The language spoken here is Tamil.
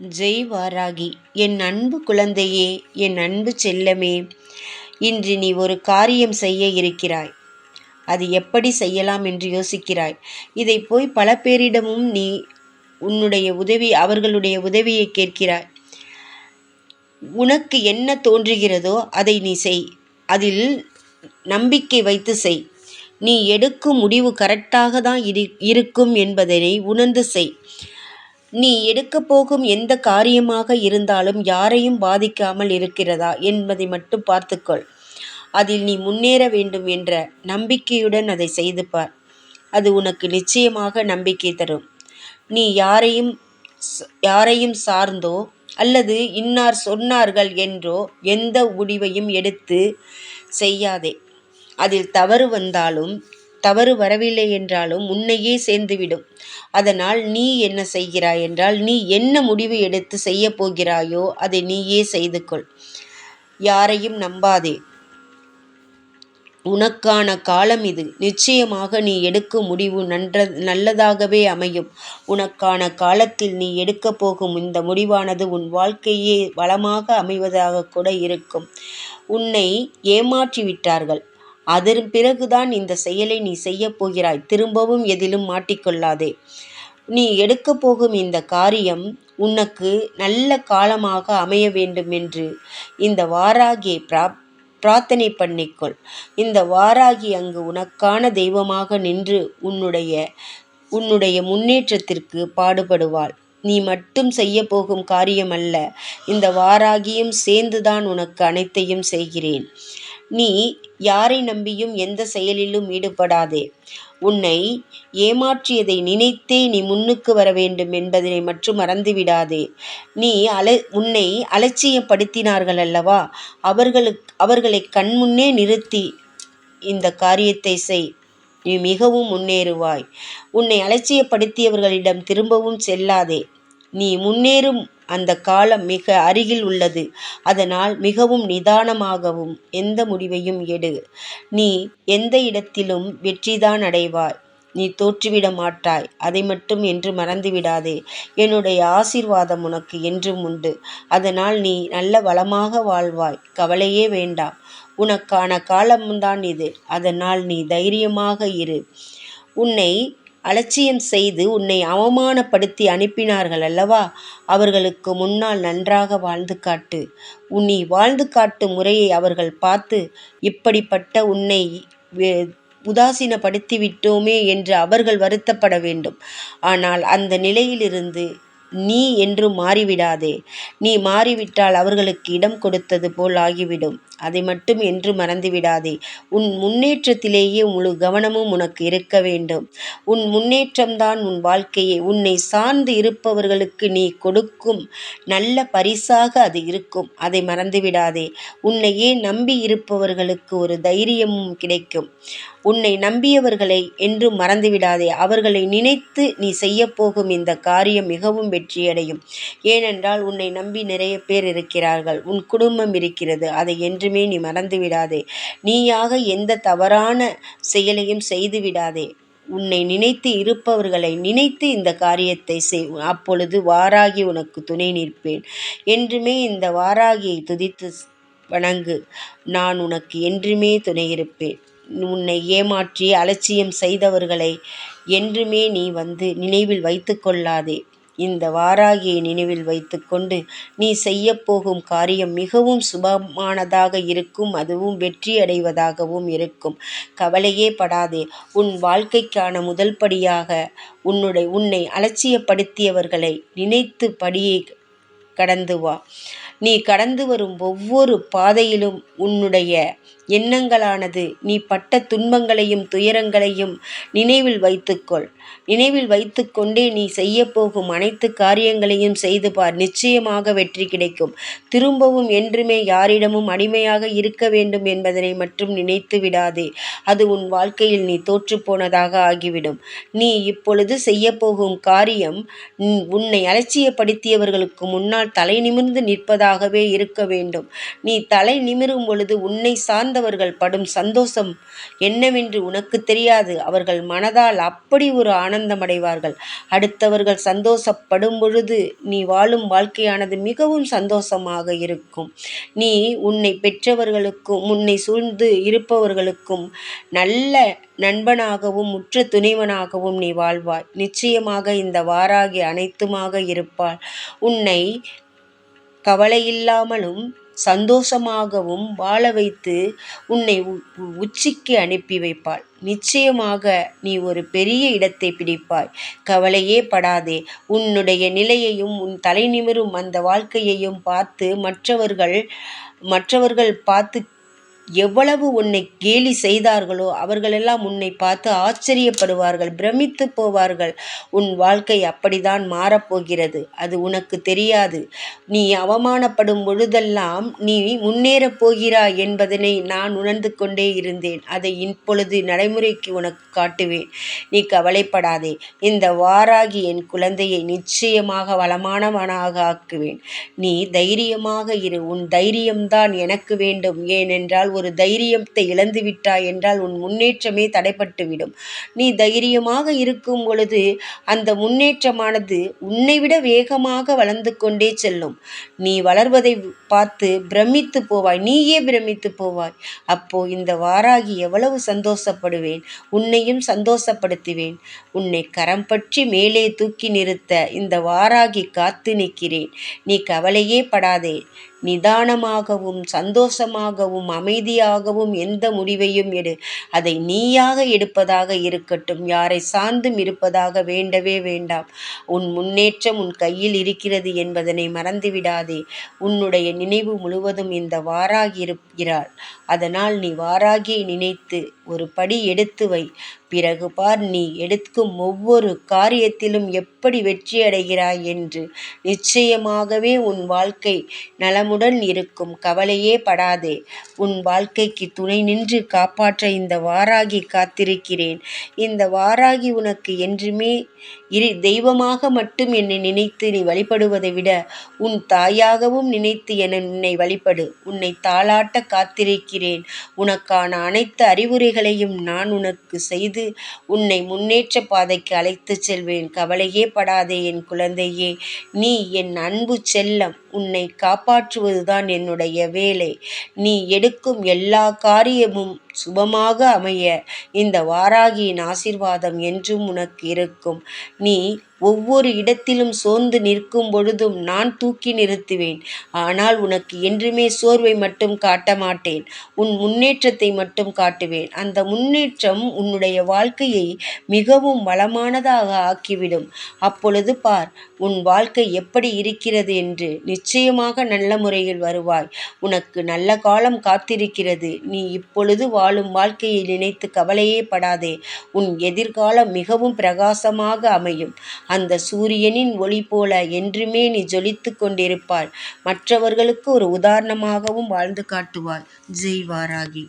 ஜெய் வாராகி என் அன்பு குழந்தையே என் அன்பு செல்லமே இன்று நீ ஒரு காரியம் செய்ய இருக்கிறாய். அது எப்படி செய்யலாம் என்று யோசிக்கிறாய். இதை போய் பல பேரிடமும் நீ உன்னுடைய உதவி அவர்களுடைய உதவியை கேட்கிறாய். உனக்கு என்ன தோன்றுகிறதோ அதை நீ செய். அதில் நம்பிக்கை வைத்து செய். நீ எடுக்கும் முடிவு கரெக்டாக தான் இருக்கும் என்பதனை உணர்ந்து செய். நீ எடுக்கப் போகும் எந்த காரியமாக இருந்தாலும் யாரையும் பாதிக்காமல் இருக்கிறதா என்பதை மட்டும் பார்த்துக்கொள். அதில் நீ முன்னேற வேண்டும் என்ற நம்பிக்கையுடன் அதை செய்து பார். அது உனக்கு நிச்சயமாக நம்பிக்கை தரும். நீ யாரையும் யாரையும் சார்ந்தோ அல்லது இன்னார் சொன்னார்கள் என்றோ எந்த முடிவையும் எடுத்து செய்யாதே. அதில் தவறு வந்தாலும் தவறு வரவில்லை என்றாலும் உன்னையே சேர்ந்துவிடும். அதனால் நீ என்ன செய்கிறாய் என்றால் நீ என்ன முடிவு எடுத்து செய்ய போகிறாயோ அதை நீயே செய்து கொள் யாரையும் நம்பாதே. உனக்கான காலம் இது. நிச்சயமாக நீ எடுக்கும் முடிவு நன்ற நல்லதாகவே அமையும். உனக்கான காலத்தில் நீ எடுக்கப் போகும் இந்த முடிவானது உன் வாழ்க்கையே வளமாக அமைவதாக கூட இருக்கும். உன்னை ஏமாற்றி விட்டார்கள் அதன் பிறகுதான் இந்த செயலை நீ செய்யப் போகிறாய். திரும்பவும் எதிலும் மாட்டிக்கொள்ளாதே. நீ எடுக்கப் போகும் இந்த காரியம் உனக்கு நல்ல காலமாக அமைய வேண்டும் என்று இந்த வாராகியை பிரா பிரார்த்தனை பண்ணிக்கொள். இந்த வாராகி அங்கு உனக்கான தெய்வமாக நின்று உன்னுடைய உன்னுடைய முன்னேற்றத்திற்கு பாடுபடுவாள். நீ மட்டும் செய்ய போகும் காரியம் அல்ல இந்த வாராகியும் சேர்ந்துதான் உனக்கு அனைத்தையும் செய்கிறேன். நீ யாரை நம்பியும் எந்த செயலிலும் ஈடுபடாதே. உன்னை ஏமாற்றியதை நினைத்தே நீ முன்னுக்கு வர வேண்டும் என்பதனை மட்டும் மறந்துவிடாதே. நீ அல உன்னை அலட்சியப்படுத்தினார்கள் அல்லவா? அவர்களுக்கு அவர்களை கண்முன்னே நிறுத்தி இந்த காரியத்தை செய். நீ மிகவும் முன்னேறுவாய். உன்னை அலட்சியப்படுத்தியவர்களிடம் திரும்பவும் செல்லாதே. நீ முன்னேறும் அந்த காலம் மிக அருகில் உள்ளது. அதனால் மிகவும் நிதானமாகவும் எந்த முடிவையும் எடு. நீ எந்த இடத்திலும் வெற்றிதான் அடைவாய். நீ தோற்றுவிட மாட்டாய். அதை மட்டும் என்று மறந்துவிடாதே என்னுடைய ஆசீர்வாதம் உனக்கு என்றும் உண்டு. அதனால் நீ நல்ல வளமாக வாழ்வாய். கவலையே வேண்டாம். உனக்கான காலம்தான் இது. அதனால் நீ தைரியமாக இரு. உன்னை அலட்சியம் செய்து உன்னை அவமானப்படுத்தி அனுப்பினார்கள் அல்லவா? அவர்களுக்கு முன்னால் நன்றாக வாழ்ந்து காட்டு. உன்னை வாழ்ந்து காட்டும் முறையை அவர்கள் பார்த்து இப்படிப்பட்ட உன்னை உதாசீனப்படுத்தி விட்டோமே என்று அவர்கள் வருத்தப்பட வேண்டும். ஆனால் அந்த நிலையிலிருந்து நீ என்று மாறிவிடாதே. நீ மாறிவிட்டால் அவர்களுக்கு இடம் கொடுத்தது போல் ஆகிவிடும். அதை மட்டும் என்று மறந்துவிடாதே. உன் முன்னேற்றத்திலேயே முழு கவனமும் உனக்கு இருக்க வேண்டும். உன் முன்னேற்றம்தான் உன் வாழ்க்கையை. உன்னை சார்ந்து இருப்பவர்களுக்கு நீ கொடுக்கும் நல்ல பரிசாக அது இருக்கும். அதை மறந்துவிடாதே. உன்னையே நம்பி இருப்பவர்களுக்கு ஒரு தைரியமும் கிடைக்கும். உன்னை நம்பியவர்களை என்றும் மறந்துவிடாதே. அவர்களை நினைத்து நீ செய்யப்போகும் இந்த காரியம் மிகவும் வெற்றியடையும். ஏனென்றால் உன்னை நம்பி நிறைய பேர் இருக்கிறார்கள். உன் குடும்பம் இருக்கிறது. அதை என்றுமே நீ மறந்து விடாதே நீயாக எந்த தவறான செயலையும் செய்துவிடாதே. உன்னை நினைத்து இருப்பவர்களை நினைத்து இந்த காரியத்தை செய். அப்பொழுது வாராகி உனக்கு துணை நிற்பேன். என்றுமே இந்த வாராகியை துதித்து வணங்கு. நான் உனக்கு என்றுமே துணை இருப்பேன். உன்னை ஏமாற்றி அலட்சியம் செய்தவர்களை என்றுமே நீ வந்து நினைவில் வைத்து கொள்ளாதே. இந்த வாராகியை நினைவில் வைத்துக்கொண்டு நீ செய்யப்போகும் காரியம் மிகவும் சுபமானதாக இருக்கும் அதுவும் வெற்றி அடைவதாகவும் இருக்கும். கவலையே படாதே உன் வாழ்க்கைக்கான முதல் படியாக உன்னுடைய உன்னை அலட்சியப்படுத்தியவர்களை நினைத்து படியை கடந்து வா. நீ கடந்து வரும் ஒவ்வொரு பாதையிலும் உன்னுடைய எண்ணங்களானது. நீ பட்ட துன்பங்களையும் துயரங்களையும் நினைவில் வைத்துக்கொள். நினைவில் வைத்துக்கொண்டே நீ செய்யப்போகும் அனைத்து காரியங்களையும் செய்து பார். நிச்சயமாக வெற்றி கிடைக்கும். திரும்பவும் என்றுமே யாரிடமும் அடிமையாக இருக்க வேண்டும் என்பதனை மட்டும் நினைத்து விடாதே. அது உன் வாழ்க்கையில் நீ தோற்றுப்போனதாக ஆகிவிடும். நீ இப்பொழுது செய்யப்போகும் காரியம் உன்னை அலட்சியப்படுத்தியவர்களுக்கு முன்னால் தலை நிமிர்ந்து நிற்பதாகவே இருக்க வேண்டும். நீ தலை நிமிரும் பொழுது உன்னை சார்ந்த சார்ந்தவர்கள் படும் சந்தோஷம் என்னவென்று உனக்கு தெரியாது. அவர்கள் மனதால் அப்படி ஒரு ஆனந்தமடைவார்கள். அடுத்தவர்கள் சந்தோஷப்படும் பொழுது நீ வாழும் வாழ்க்கையானது மிகவும் சந்தோஷமாக இருக்கும். நீ உன்னை பெற்றவர்களுக்கும் உன்னை சூழ்ந்து இருப்பவர்களுக்கும் நல்ல நண்பனாகவும் உற்ற துணைவனாகவும் நீ வாழ்வாய். நிச்சயமாக இந்த வாராகி அனைத்துமாக இருப்பாள். உன்னை கவலையில்லாமலும் சந்தோஷமாகவும் வாழ வைத்து உன்னை உச்சிக்கு அனுப்பி வைப்பாள். நிச்சயமாக நீ ஒரு பெரிய இடத்தை பிடிப்பாய். கவலையே படாதே. உன்னுடைய நிலையையும் உன் தலை நிமிரும் அந்த வாழ்க்கையையும் பார்த்து மற்றவர்கள் மற்றவர்கள் பார்த்து எவ்வளவு உன்னை கேலி செய்தார்களோ அவர்களெல்லாம் உன்னை பார்த்து ஆச்சரியப்படுவார்கள் பிரமித்து போவார்கள். உன் வாழ்க்கை அப்படிதான் மாறப்போகிறது. அது உனக்கு தெரியாது. நீ அவமானப்படும் பொழுதெல்லாம் நீ முன்னேறப் போகிறாய் என்பதனை நான் உணர்ந்து கொண்டே இருந்தேன். அதை இப்பொழுது நடைமுறைக்கு உனக்கு காட்டுவேன். நீ கவலைப்படாதே. இந்த வாராகி என் குழந்தையை நிச்சயமாக வளமானவனாக ஆக்குவேன். நீ தைரியமாக இரு. உன் தைரியம்தான் எனக்கு வேண்டும். ஏனென்றால் ஒரு தைரியத்தை இழந்து விட்டாய் என்றால் உன் முன்னேற்றமே தடைப்பட்டுவிடும். நீ தைரியமாக இருக்கும் பொழுது அந்த முன்னேற்றமானது உன்னை விட வேகமாக வளர்ந்து கொண்டே செல்லும். நீ வளர்வதை பார்த்து பிரமித்து போவாய். நீயே பிரமித்து போவாய். அப்போ இந்த வாராகி எவ்வளவு சந்தோஷப்படுவேன். உன்னையும் சந்தோஷப்படுத்துவேன். உன்னை கரம் பற்றி மேலே தூக்கி நிறுத்த இந்த வாராகி காத்து நிற்கிறேன். நீ கவலையே படாதே. நிதானமாகவும் சந்தோஷமாகவும் அமைதியாகவும் எந்த முடிவையும் எடு. அதை நீயாக எடுப்பதாக இருக்கட்டும். யாரை சார்ந்தும் இருப்பதாக வேண்டவே வேண்டாம். உன் முன்னேற்றம் உன் கையில் இருக்கிறது என்பதனை மறந்துவிடாதே. உன்னுடைய நினைவு முழுவதும் இந்த வாராகி இருக்கிறாள் அதனால் நீ வாராகியை நினைத்து ஒரு படி எடுத்து வை. பிறகு பார் நீ எடுக்கும் ஒவ்வொரு காரியத்திலும் எப்படி வெற்றியடைகிறாய் என்று. நிச்சயமாகவே உன் வாழ்க்கை நலமுடன் இருக்கும் கவலையே படாதே. உன் வாழ்க்கைக்கு துணை நின்று காப்பாற்ற இந்த வாராகி காத்திருக்கிறேன். இந்த வாராகி உனக்கு என்றுமே இரு தெய்வமாக மட்டும் என்னை நினைத்து நீ வழிபடுவதை விட உன் தாயாகவும் நினைத்து என உன்னை வழிபடு. உன்னை தாளாட்ட காத்திருக்கிறேன். உனக்கான அனைத்து அறிவுரைகளையும் நான் உனக்கு செய்து உன்னை முன்னேற்ற பாதைக்கு அழைத்துச் செல்வேன். கவலையே படாதே என் குழந்தையே. நீ என் அன்பு செல்லம். உன்னை காப்பாற்றுவதுதான் என்னுடைய வேலை. நீ எடுக்கும் எல்லா காரியமும் சுபமாக அமைய இந்த வாராகியின் ஆசிர்வாதம் என்றும் உனக்கு இருக்கும். நீ ஒவ்வொரு இடத்திலும் சோர்ந்து நிற்கும் பொழுதும் நான் தூக்கி நிறுத்துவேன். ஆனால் உனக்கு என்றுமே சோர்வை மட்டும் காட்ட மாட்டேன். உன் முன்னேற்றத்தை மட்டும் காட்டுவேன். அந்த முன்னேற்றம் உன்னுடைய வாழ்க்கையை மிகவும் வளமானதாக ஆக்கிவிடும். அப்பொழுது பார் உன் வாழ்க்கை எப்படி இருக்கிறது என்று நிச்சயமாக நல்ல முறையில் வருவாய். உனக்கு நல்ல காலம் காத்திருக்கிறது. நீ இப்பொழுது வாழும் வாழ்க்கையை நினைத்து கவலையே படாதே. உன் எதிர்காலம் மிகவும் பிரகாசமாக அமையும். அந்த சூரியனின் ஒளி போல என்றுமே நீ ஜொலித்து கொண்டிருப்பாய். மற்றவர்களுக்கு ஒரு உதாரணமாகவும் வாழ்ந்து காட்டுவாய். ஜெய் வாராகி